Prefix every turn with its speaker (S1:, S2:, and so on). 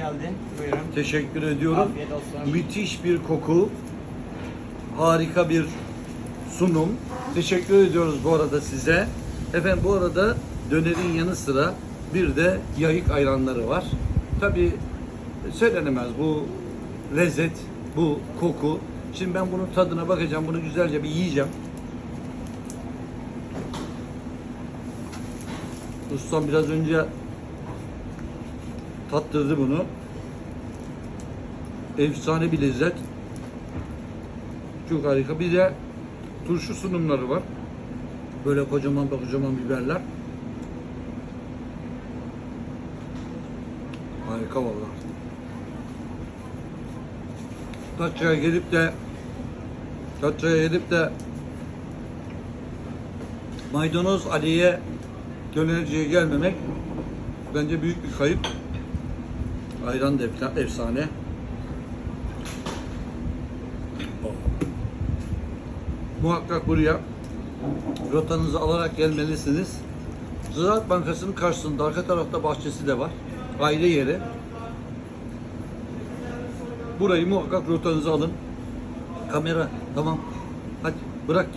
S1: geldin. Buyurun.
S2: Teşekkür ediyorum.
S1: Afiyet olsun.
S2: Müthiş bir koku. Harika bir sunum. Teşekkür ediyoruz bu arada size. Efendim bu arada dönerin yanı sıra bir de yayık ayranları var. Tabi söylenemez bu lezzet, bu koku. Şimdi ben bunun tadına bakacağım. Bunu güzelce bir yiyeceğim. Ustam biraz önce tattırdı bunu. Efsane bir lezzet. Çok harika. Bir de turşu sunumları var. Böyle kocaman kocaman biberler. Harika vallahi. Datça'ya gelip de Datça'ya gelip de Maydanoz Ali'ye dönerciye gelmemek bence büyük bir kayıp. Ayran da efsa- efsane. Muhakkak buraya rotanızı alarak gelmelisiniz. Ziraat Bankası'nın karşısında arka tarafta bahçesi de var. Aile yeri. Burayı muhakkak rotanızı alın. Kamera tamam. Hadi bırak.